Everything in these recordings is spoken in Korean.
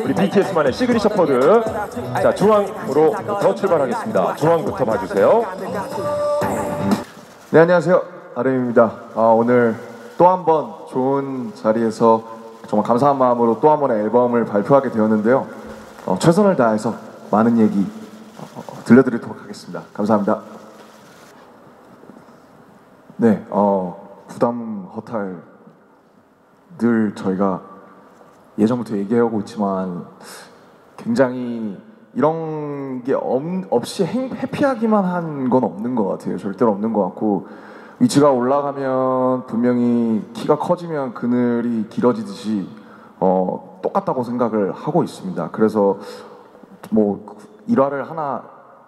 우리 BTS만의 시그니처 포드. 자, 중앙으로부터 출발하겠습니다. 중앙부터 봐주세요. 네 안녕하세요 아름입니다. 아, 오늘 또 한 번 좋은 자리에서 정말 감사한 마음으로 또 한 번의 앨범을 발표하게 되었는데요. 어, 최선을 다해서 많은 얘기 어, 들려드리도록 하겠습니다. 감사합니다. 네, 어, 부담 허탈 늘 저희가 예전부터 얘기하고 있지만 굉장히 이런 게 없, 없이 행, 해피하기만 한 건 없는 것 같아요. 절대로 없는 것 같고 위치가 올라가면 분명히 키가 커지면 그늘이 길어지듯이 어, 똑같다고 생각을 하고 있습니다. 그래서 뭐 일화를 하나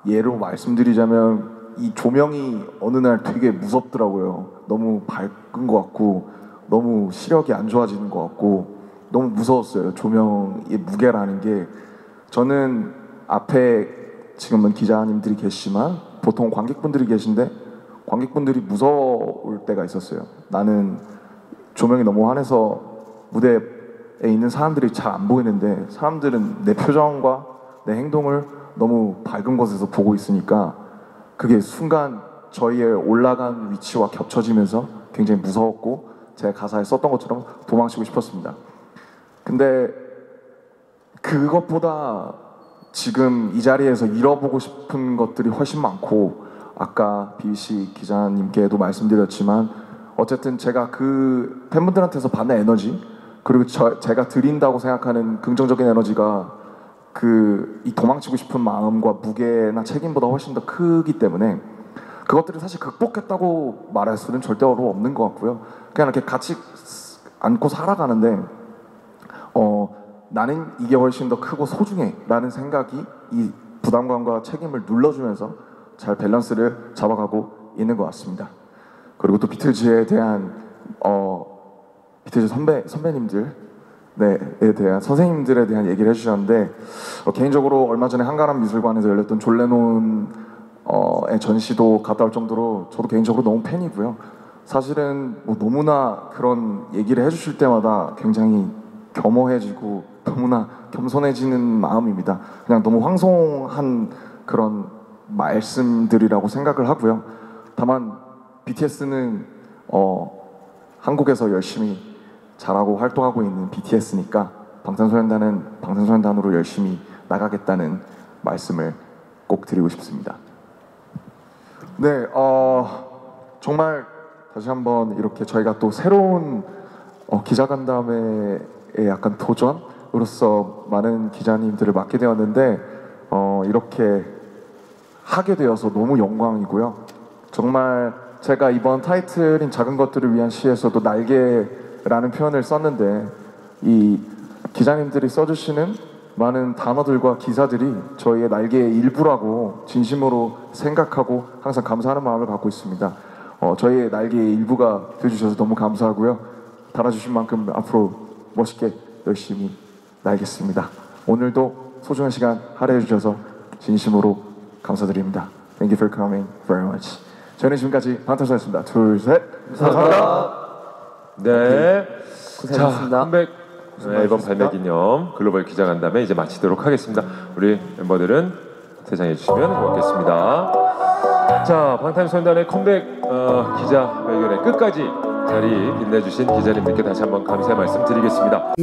예로 말씀드리자면 이 조명이 어느 날 되게 무섭더라고요. 너무 밝은 것 같고 너무 시력이 안 좋아지는 것 같고 너무 무서웠어요. 조명의 무게라는 게 저는 앞에 지금은 기자님들이 계시지만 보통 관객분들이 계신데 관객분들이 무서울 때가 있었어요. 나는 조명이 너무 환해서 무대에 있는 사람들이 잘 안 보이는데 사람들은 내 표정과 내 행동을 너무 밝은 곳에서 보고 있으니까 그게 순간 저희의 올라간 위치와 겹쳐지면서 굉장히 무서웠고 제가 가사에 썼던 것처럼 도망치고 싶었습니다. 근데 그것보다 지금 이 자리에서 잃어보고 싶은 것들이 훨씬 많고 아까 BBC 기자님께도 말씀드렸지만 어쨌든 제가 그 팬분들한테서 받는 에너지 그리고 저, 제가 드린다고 생각하는 긍정적인 에너지가 그 이 도망치고 싶은 마음과 무게나 책임보다 훨씬 더 크기 때문에 그것들을 사실 극복했다고 말할 수는 절대로 없는 것 같고요. 그냥 이렇게 같이 안고 살아가는데 어 나는 이게 훨씬 더 크고 소중해라는 생각이 이 부담감과 책임을 눌러주면서 잘 밸런스를 잡아가고 있는 것 같습니다. 그리고 또 비틀즈에 대한 어 비틀즈 선배 선배님들 네에 대한 선생님들에 대한 얘기를 해주셨는데 어, 개인적으로 얼마 전에 한가람 미술관에서 열렸던 존 레논 어의 전시도 갔다 올 정도로 저도 개인적으로 너무 팬이고요. 사실은 뭐 너무나 그런 얘기를 해주실 때마다 굉장히 겸허해지고 너무나 겸손해지는 마음입니다. 그냥 너무 황송한 그런 말씀들이라고 생각을 하고요. 다만 BTS는 어, 한국에서 열심히 잘하고 활동하고 있는 BTS니까 방탄소년단은 방탄소년단으로 열심히 나가겠다는 말씀을 꼭 드리고 싶습니다. 네, 어, 정말 다시 한번 이렇게 저희가 또 새로운 어, 기자간담회의 약간 도전으로서 많은 기자님들을 맡게 되었는데 어, 이렇게 하게 되어서 너무 영광이고요. 정말 제가 이번 타이틀인 작은 것들을 위한 시에서도 날개라는 표현을 썼는데 이 기자님들이 써주시는 많은 단어들과 기사들이 저희의 날개의 일부라고 진심으로 생각하고 항상 감사하는 마음을 갖고 있습니다. 어, 저희의 날개의 일부가 되주셔서 너무 감사하고요. 달아주신 만큼 앞으로 멋있게 열심히 날겠습니다. 오늘도 소중한 시간 할애해 주셔서 진심으로 감사드립니다. Thank you for coming very much. 저는 지금까지 방탄소년단이었습니다. 둘, 셋. 감사합니다. 네. 고생하셨습니다. 자, 컴백 앨범 발매 기념 글로벌 기자 간담회 이제 마치도록 하겠습니다. 우리 멤버들은 퇴장해 주시면 고맙겠습니다. 자, 방탄소년단의 컴백 어, 기자 회견의 끝까지 자리 빛내주신 기자님들께 다시 한번 감사의 말씀 드리겠습니다.